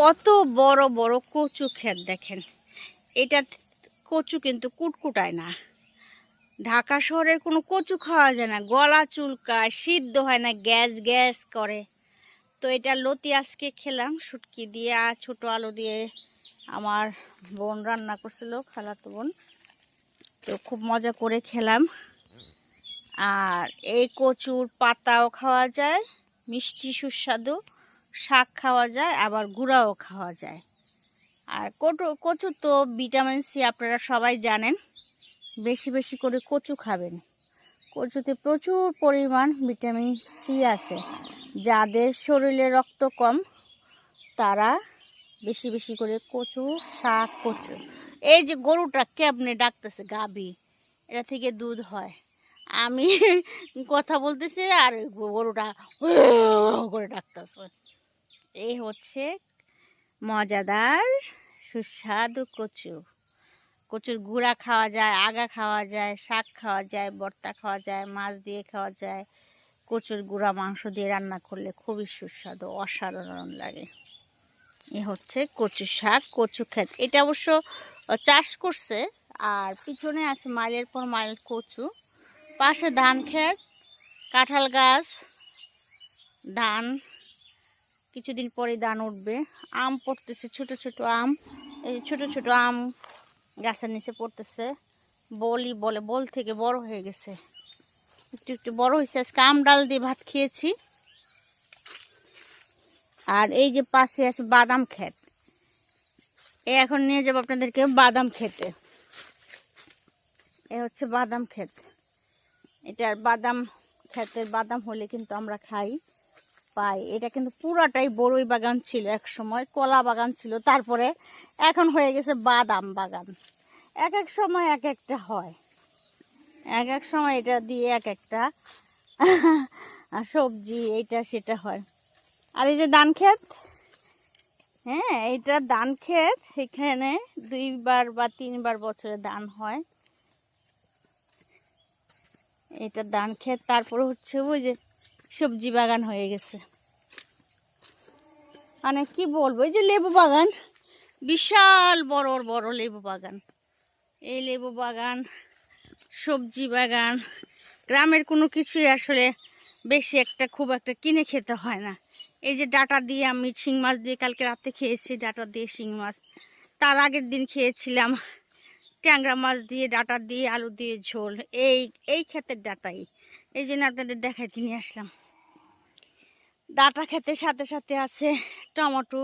কত বড় বড় কচু ক্ষেত দেখেন। এটা কচু কিন্তু কুটকুটায় না। ঢাকা শহরের কোনো কচু খাওয়া যায় না। গলা চুলকায়, সিদ্ধ হয় না, গ্যাস গ্যাস করে। তো এটা লতি আজকে খেলাম, শুটকি দিয়ে আর ছোটো আলু দিয়ে আমার বোন রান্না করছিল, খালাতো বোন। তো খুব মজা করে খেলাম। আর এই কচুর পাতাও খাওয়া যায়, মিষ্টি সুস্বাদু। শাক খাওয়া যায়, আবার গুঁড়াও খাওয়া যায়। আর কটু, কচু তো ভিটামিন সি আপনারা সবাই জানেন, বেশি বেশি করে কচু খাবেন। কচুতে প্রচুর পরিমাণ ভিটামিন সি আছে, যাদের শরীরে রক্ত কম, তারা বেশি বেশি করে কচু, শাক, কচু। এই যে গরুটাকে আপনি ডাকতেছে? গাবি এটা থেকে দুধ হয়। আমি কথা বলতেছি আর গরুটা করে ডাকতেছে। এই হচ্ছে মজাদার সুস্বাদু কচু। কচুর গুঁড়া খাওয়া যায়, আগা খাওয়া যায়, শাক খাওয়া যায় ভর্তা খাওয়া যায়, মাছ দিয়ে খাওয়া যায়। কচুর গুঁড়া মাংস দিয়ে রান্না করলে খুবই সুস্বাদু, অসাধারণ লাগে। এ হচ্ছে কচু শাক, কচু ক্ষেত। এটা অবশ্য চাষ করছে, আর পিছনে আছে মাইলের পর মাইল কচু। পাশে ধান ক্ষেত, কাঁঠাল গাছ, ধান কিছুদিন পরে ধান উঠবে। আম পড়তেছে, ছোট ছোট আম। এই ছোট ছোট আম গাছের নিচে পড়তেছে। বলি বলে, বল থেকে বড় হয়ে গেছে। একটু একটু বড় হয়েছে। আজকে আম ডাল দিয়ে ভাত খেয়েছি। আর এই যে পাশে আছে বাদাম ক্ষেত। এ এখন নিয়ে যাব আপনাদেরকে বাদাম খেতে। এ হচ্ছে বাদাম ক্ষেত। এটার বাদাম ক্ষেতের বাদাম হলে কিন্তু আমরা খাই। পাই। এটা কিন্তু পুরাটাই বড়ই বাগান ছিল এক সময় কলা বাগান ছিল, তারপরে এখন হয়ে গেছে বাদাম বাগান। এক এক সময় এক একটা হয়। এক এক সময় এটা দিয়ে এক একটা সবজি, এইটা সেটা হয়। আর এই যে ধান ক্ষেত হ্যাঁ এইটা ধান ক্ষেত, এখানে দুইবার বা তিনবার বছরে ধান হয়। এটা ধান ক্ষেত, তারপরে হচ্ছে ওই যে সবজি বাগান হয়ে গেছে। মানে কি বলব, এই যে লেবু বাগান, বিশাল বড় বড় লেবু বাগান। এই লেবু বাগান, সবজি বাগান, গ্রামের কোনো কিছুই আসলে বেশি একটা খুব একটা কিনে খেতে হয় না। এই যে ডাটা দিয়ে আমি শিং মাছ দিয়ে কালকে রাতে খেয়েছি, ডাটা দিয়ে শিং মাছ। তার আগের দিন খেয়েছিলাম, ট্যাংরা মাছ দিয়ে, ডাটা দিয়ে, আলু দিয়ে ঝোল, এই এই ক্ষেতের ডাটাই। এই জন্য আপনাদের দেখাইতে নিয়ে আসলাম। ডাটা খেতে সাথে সাথে আছে টমেটো।